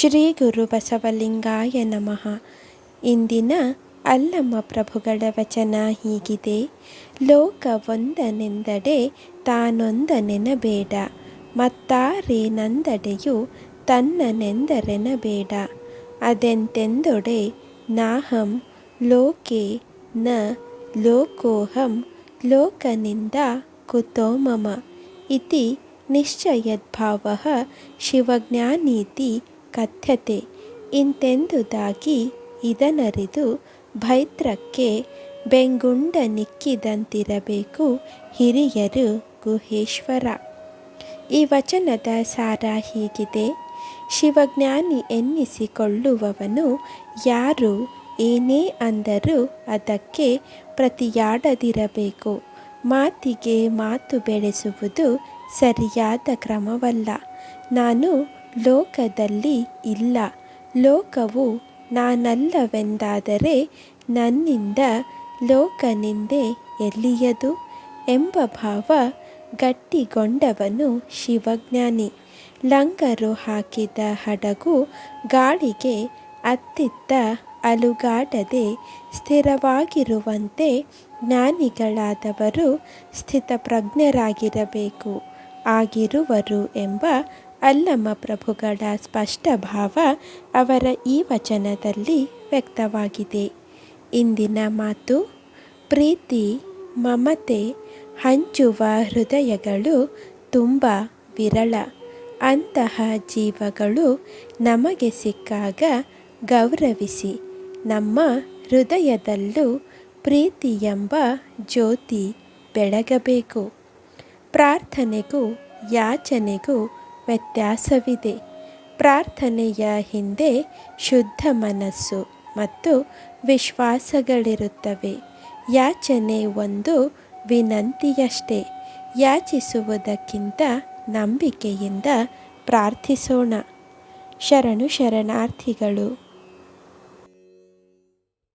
ಶ್ರೀ ಗುರು ಬಸವಲಿಂಗಾಯ ನಮಃ. ಇಂದಿನ ಅಲ್ಲಮ್ಮ ಪ್ರಭುಗಳ ವಚನ ಹೀಗಿದೆ. ಲೋಕ ಒಂದನೆಂದಡೆ ತಾನೊಂದನೆನಬೇಡ ಮತ್ತಾರೇನಂದಡೆಯು ತನ್ನನೆಂದರೆನಬೇಡ. ಅದೆಂತೆಂದೊಡೆ ನಾಹಂ ಲೋಕೆ ನ ಲೋಕೋಹಂ ಲೋಕನಿಂದ ಕುತೋ ಮಮ ಇತಿ ನಿಶ್ಚಯದ್ಭಾವ ಶಿವಜ್ಞಾನೀತಿ ಕಥ್ಯತೆ ಇಂತೆಂದುದಾಗಿ ಇದನರಿದು ಭೈತ್ರಕ್ಕೆ ಬೆಂಗುಂಡನಿಕ್ಕಿದಂತಿರಬೇಕು ಹಿರಿಯರು ಗುಹೇಶ್ವರ. ಈ ವಚನದ ಸಾರ ಹೀಗಿದೆ. ಶಿವಜ್ಞಾನಿ ಎನ್ನಿಸಿಕೊಳ್ಳುವವನು ಯಾರು ಏನೇ ಅಂದರೂ ಅದಕ್ಕೆ ಪ್ರತಿಯಾಡದಿರಬೇಕು. ಮಾತಿಗೆ ಮಾತು ಬೆಳೆಸುವುದು ಸರಿಯಾದ ಕ್ರಮವಲ್ಲ. ನಾನು ಲೋಕದಲ್ಲಿ ಇಲ್ಲ. ಲೋಕವು ನಾನಲ್ಲವೆಂದಾದರೆ ನನ್ನಿಂದ ಲೋಕನಿಂದೆ ಎಲ್ಲಿಯದು? ಎಂಬ ಭಾವ ಗಟ್ಟಿಗೊಂಡವನು ಶಿವಜ್ಞಾನಿ. ಲಂಗರು ಹಾಕಿದ ಹಡಗು ಗಾಳಿಗೆ ಅತ್ತಿತ್ತ ಅಲುಗಾಡದೆ ಸ್ಥಿರವಾಗಿರುವಂತೆ ಜ್ಞಾನಿಗಳಾದವರು ಸ್ಥಿತಪ್ರಜ್ಞರಾಗಿರಬೇಕು. ಆಗಿರುವರು ಎಂಬ ಅಲ್ಲಮ ಪ್ರಭುಗಳ ಸ್ಪಷ್ಟ ಭಾವ ಅವರ ಈ ವಚನದಲ್ಲಿ ವ್ಯಕ್ತವಾಗಿದೆ. ಇಂದಿನ ಮಾತು, ಪ್ರೀತಿ, ಮಮತೆ, ಹಂಚುವ ಹೃದಯಗಳು ತುಂಬ ವಿರಳ. ಅಂತಹ ಜೀವಗಳು ನಮಗೆ ಸಿಕ್ಕಾಗ ಗೌರವಿಸಿ, ನಮ್ಮ ಹೃದಯದಲ್ಲೂ ಪ್ರೀತಿ ಎಂಬ ಜ್ಯೋತಿ ಬೆಳಗಬೇಕು. ಪ್ರಾರ್ಥನೆಗೂ, ಯಾಚನೆಗೂ ವ್ಯತ್ಯಾಸವಿದೆ. ಪ್ರಾರ್ಥನೆಯ ಹಿಂದೆ ಶುದ್ಧ ಮನಸ್ಸು ಮತ್ತು ವಿಶ್ವಾಸಗಳಿರುತ್ತವೆ. ಯಾಚನೆ ಒಂದು ವಿನಂತಿಯಷ್ಟೇ. ಯಾಚಿಸುವುದಕ್ಕಿಂತ ನಂಬಿಕೆಯಿಂದ ಪ್ರಾರ್ಥಿಸೋಣ. ಶರಣು ಶರಣಾರ್ಥಿಗಳು